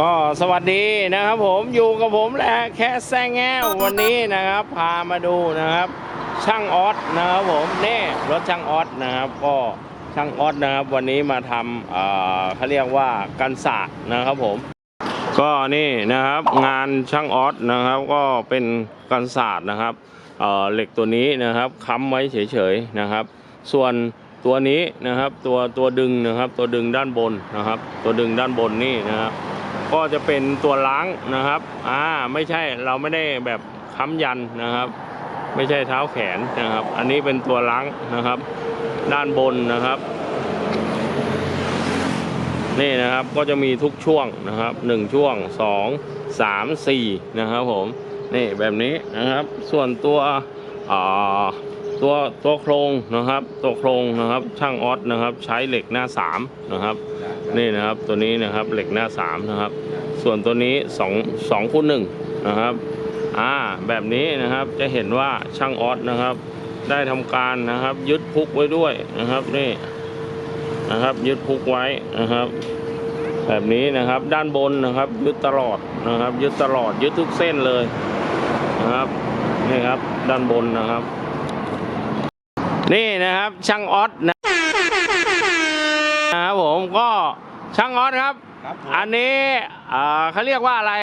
ก็สวัสดีนะครับผมอยู่กับผมแหละแค่แซงแง้ววันนี้นะครับ พามาดูนะครับ ช่างออสนะครับผมนี่รถช่างออสนะครับ ก็ช่างออสนะครับ วันนี้มาทำเอ่อเขาเรียกว่ากันศาสตร์นะครับผม ก็นี่นะครับงานช่างออสนะครับ ก็เป็นกันศาสตร์นะครับเอ่อเหล็กตัวนี้นะครับค้ำไว้เฉยๆนะครับ ส่วนตัวนี้นะครับตัวตัวดึงนะครับ ตัวดึงด้านบนนะครับ ตัวดึงด้านบนนี่นะครับ ก็จะเป็นตัวล้างนะครับอ่าไม่ใช่เราไม่ได้แบบค้ำยันนะครับ ไม่ใช่เท้าแขนนะครับ อันนี้เป็นตัวล้างนะครับ ด้านบนนะครับ นี่นะครับก็จะมีทุกช่วงนะครับหนึ่งช่วงสองสามสี่นะครับผมนี่แบบนี้นะครับ ส่วนตัวอ่า ตัวตัวโครงนะครับตัวโครงนะครับช่างออสนะครับ ใช้เหล็กหน้าสามนะครับนี่นะครับตัวนี้นะครับเหล็กหน้าสามนะครับ ส่วนตัวนี้สองสองคูณหนึ่งนะครับอ่าแบบนี้นะครับจะเห็นว่าช่างออสนะครับ ได้ทำการนะครับ ยึดพุกไว้ด้วยนะครับนี่นะครับ ยึดพุกไว้นะครับ แบบนี้นะครับด้านบนนะครับ ยึดตลอดนะครับ ยึดตลอดยึดทุกเส้นเลยนะครับนี่ครับด้านบนนะครับ นี่นะครับช่างออสนะนะครับผมก็ช่างออสครับ ครับผมอันนี้อ่าเขาเรียกว่าอะไร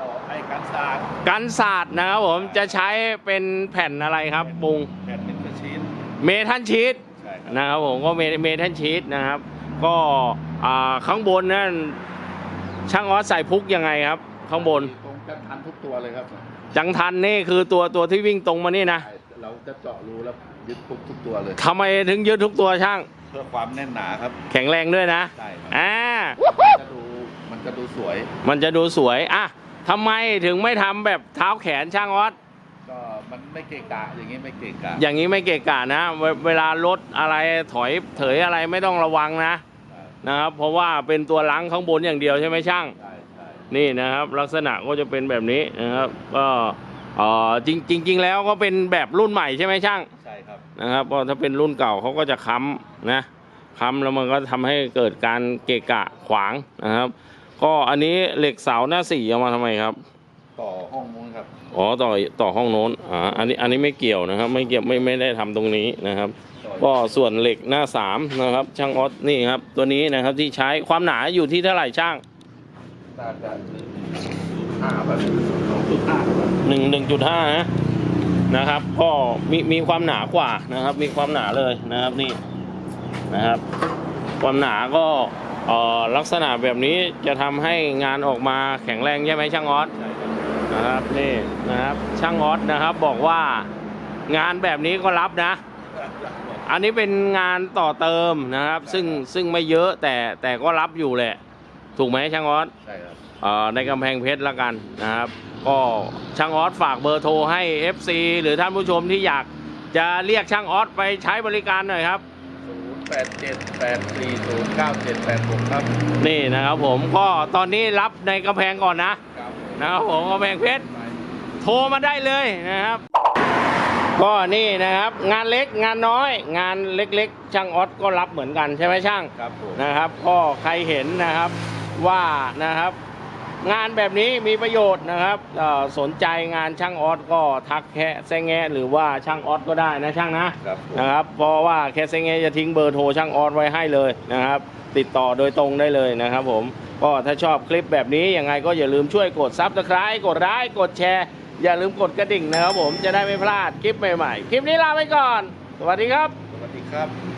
ต่อไปการสร้างกันศาสตร์นะครับผมจะใช้เป็นแผ่นอะไรครับปุงแผ่นเป็นกระชีนเมทัลชีตใช่ครับนะครับผมก็เมเมทัลชีตนะครับ ก็อ่าข้างบนนั่นช่างออสใส่พุกยังไงครับ ข้างบนตรงกันทันทุกตัวเลยครับจังทันนี่คือตัวตัวที่วิ่งตรงมานี่นะ ใช่ เราจะเจาะรูแล้วยึดทุกทุกตัวเลย ทำไมถึงยึดทุกตัวช่าง เพื่อความแน่นหนาครับ แข็งแรงด้วยนะใช่ครับ อ่าจะดูมันจะดูสวย มันจะดูสวยอะทำไมถึงไม่ทำแบบเท้าแขนช่างออสก็มันไม่เกะกะอย่างนี้ไม่เกะกะอย่างนี้ไม่เกะกะนะเวเวลารถอะไรถอยเถยอะไรไม่ต้องระวังนะใช่นะครับเพราะว่าเป็นตัวล้างข้างบนอย่างเดียวใช่ไหมช่าง ใช่ใช่นี่นะครับ ลักษณะก็จะเป็นแบบนี้นะครับ ก็เอ่อจริงจริง ๆ แล้วก็เป็นแบบรุ่นใหม่ใช่ไหมช่างใช่ครับนะครับเพราะถ้าเป็นรุ่นเก่าเขาก็จะค้ำนะค้ำแล้วมันก็ทำให้เกิดการเกะกะขวางนะครับ ก็อันนี้เหล็กเสาหน้าสี่เอามาทำไมครับ ต่อห้องนู้นครับอ๋อต่อต่อห้องโน้นอ่าอันนี้อันนี้ไม่เกี่ยวนะครับ ไม่เกี่ยวไม่ไม่ได้ทำตรงนี้นะครับต่อก็ส่วนเหล็กหน้าสามนะครับ ช่างออสนี่ครับ ตัวนี้นะครับที่ใช้ความหนาอยู่ที่เท่าไหร่ช่างตาจะห้าแบบสองจุดห้าแบบ หนึ่งหนึ่งจุดห้านะนะครับ ก็มีมีความหนากว่านะครับ มีความหนาเลยนะครับนี่นะครับ ความหนาก็เอ่อลักษณะแบบนี้จะทำให้งานออกมาแข็งแรงใช่ไหมช่างออสนะครับนี่นะครับ ช่างออสนะครับบอกว่างานแบบนี้ก็รับนะ อันนี้เป็นงานต่อเติมนะครับ ซึ่งซึ่งไม่เยอะแต่แต่ก็รับอยู่แหละ ถูกไหมช่างออสใช่ครับ ในกำแพงเพชรละกันนะครับ ก็ช่างออสฝากเบอร์โทรให้ FC หรือท่านผู้ชมที่อยากจะเรียกช่างออสไปใช้บริการหน่อยครับศูนย์แปดเจ็ดแปดสี่ศูนย์เก้าเจ็ดแปดหกครับนี่นะครับผมก็ตอนนี้รับในกำแพงก่อนนะ ครับนะครับผมกำแพงเพชรโทรมาได้เลยนะครับ ก็นี่นะครับงานเล็กงานน้อย งานเล็กๆ ช่างออสก็รับเหมือนกันใช่ไหมช่างครับผมนะครับ ก็ใครเห็นนะครับว่านะครับ งานแบบนี้มีประโยชน์นะครับเอ่อสนใจงานช่างออสก็ทักแค่แซงแงะหรือว่าช่างออสก็ได้นะช่างนะครับผมนะครับ เพราะว่าแค่แซงแงะจะทิ้งเบอร์โทรช่างออสไว้ให้เลยนะครับ ติดต่อโดยตรงได้เลยนะครับ ผมก็ถ้าชอบคลิปแบบนี้ยังไงก็อย่าลืมช่วยกดซับสไคร b ์กดไลค์กดแชร์ อย่าลืมกดกระดิ่งนะครับผมจะได้ไม่พลาดคลิปใหม่ๆ คลิปนี้ลาไปก่อน สวัสดีครับ สวัสดีครับ